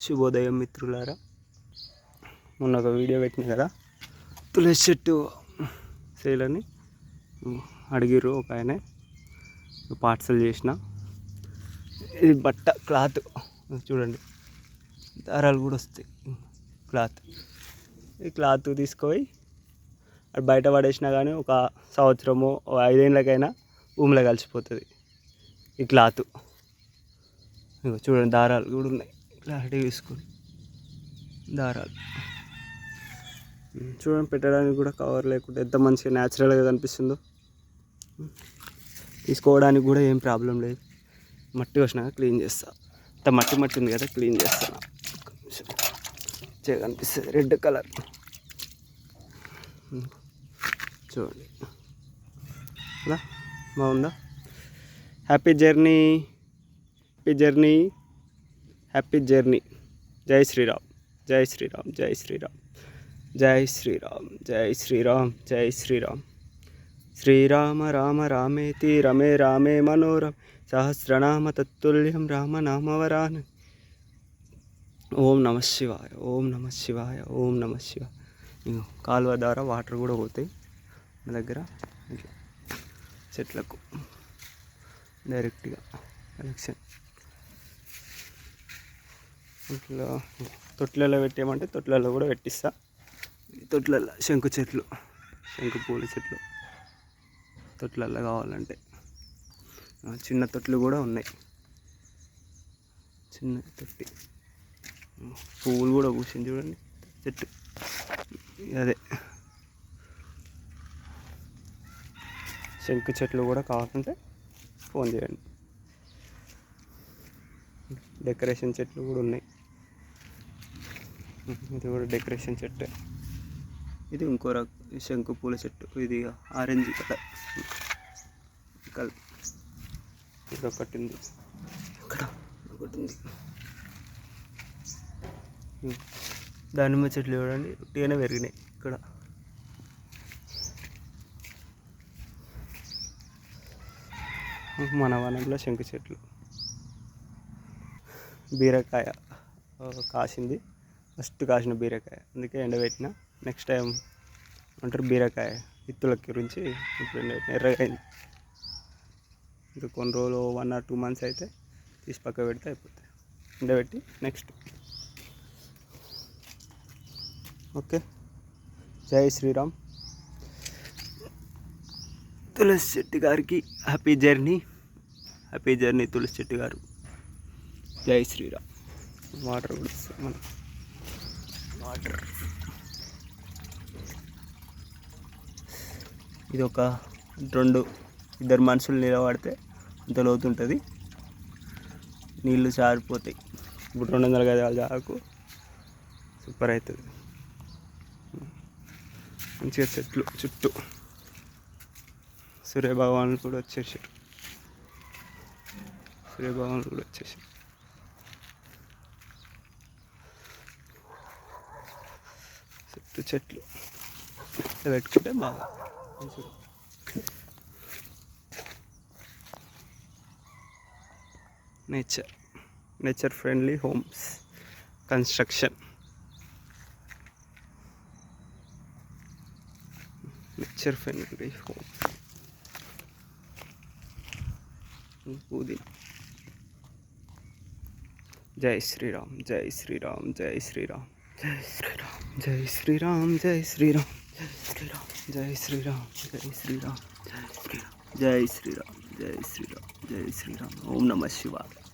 శుభోదయం మిత్రులారా. మొన్న ఒక వీడియో పెట్టిన కదా? తులసి చెట్టు సేలని అడిగిర్రు ఒక ఆయన. పార్సల్ చేసిన. ఇది బట్ట క్లాత్. చూడండి. దారాలు కూడా వస్తాయి. క్లాత్. ఈ క్లాత్ తీసుకుపోయి అది బయట పడేసినా కానీ ఒక సంవత్సరము ఐదేళ్ళకైనా భూమిలో కలిసిపోతుంది. ఈ క్లాత్. ఇగో చూడండి దారాలు కూడా ఉన్నాయి. క్లారిటీ తీసుకొని దారాలు. చూడండి పెట్టడానికి కూడా కవర్ లేకుండా ఎంత మంచిగా న్యాచురల్గా కనిపిస్తుందో. తీసుకోవడానికి కూడా ఏం ప్రాబ్లం లేదు. మట్టి వచ్చినాక క్లీన్ చేస్తా. అంత మట్టి మట్టి ఉంది కదా క్లీన్ చేస్తాను కనిపిస్తుంది రెడ్ కలర్ చూడండి. అలా బాగుందా? Happy journey happy journey happy journey జై శ్రీరామ్ జై శ్రీరామ్ జై శ్రీరామ్ జై శ్రీరామ్ జై శ్రీరామ్ జై శ్రీరామ్ శ్రీరామ రామ రామేతి రమే రామే మనోరం సహస్రనామ తత్తుల్యం రామనామవరాన్ ఓం నమ శివాయ ఓం నమ శివాయ ఓం నమ శివాయ ఇగో కాలువ ద్వారా వాటర్ కూడా పోతాయి. మన దగ్గర ఇట్లా. చెట్లకు డైరెక్ట్గా కనెక్షన్ ఇట్లా తొట్లలో పెట్టేయమంటే తొట్లలో కూడా పెట్టిస్తా. తొట్లలో శంకు చెట్లు శంకు పూల చెట్లు తొట్లలో కావాలంటే. చిన్న తొట్లు కూడా ఉన్నాయి. చిన్న తొట్టి. పువ్వులు కూడా పూసింది చూడండి. చెట్టు. అదే. శంకు చెట్లు కూడా కావాలంటే ఫోన్ చేయండి. డెకరేషన్ చెట్లు కూడా ఉన్నాయి. ఇది కూడా డెకరేషన్ చెట్టు. ఇది ఇంకో రక శంకు పూల చెట్టు. ఇది ఆరెంజ్ కలర్. కలర్. ఇది ఒకటి ఉంది. ఇక్కడ ఒకటి ఉంది. దానిమ్మ చెట్లు చూడండి. ఉట్టిగానే పెరిగినాయి ఇక్కడ. మన వనంలో శంకు చెట్లు. బీరకాయ కాసింది. ఫస్ట్ కాసిన బీరకాయ. అందుకే ఎండబెట్టిన. నెక్స్ట్ టైం అంటారు బీరకాయ విత్తుల గురించి ఇప్పుడు ఎండబెట్టిన ఎర్రగా అయింది ఇంకా కొన్ని రోజులు వన్ ఆర్ టూ మంత్స్ అయితే తీసి పక్క పెడితే అయిపోతాయి. ఎండబెట్టి నెక్స్ట్ ఓకే జై శ్రీరామ్. తులసి చెట్టు గారికి హ్యాపీ జర్నీ హ్యాపీ జర్నీ తులసి చెట్టు గారు. జై శ్రీరామ్. వాటర్ కూడా మనకి వాటర్. ఇది ఒక రెండు ఇద్దరు మనుషులు నిలబడితే అంత లోతు ఉంటుంది నీళ్ళు చారిపోతాయి ఇప్పుడు రెండు వందల గజాల జాకు సూపర్ అవుతుంది మంచిగా చెట్లు చుట్టూ సూర్య కూడా వచ్చేసారు. సూర్యభగవాన్ కూడా వచ్చేసారు. చుట్టూ చెట్లు. పెట్టుకుంటే బాగా. Nature. Nature friendly homes. Construction. Nature friendly home పూది జై శ్రీరామ్ జై శ్రీరామ్ జై శ్రీరామ్. జై శ్రీరామ్ జై శ్రీరామ్ జై శ్రీరామ్ జై శ్రీరామ్ జై శ్రీరామ్ జై శ్రీరామ్ జై శ్రీరామ్ జై శ్రీరామ్ ఓం నమ శివాయ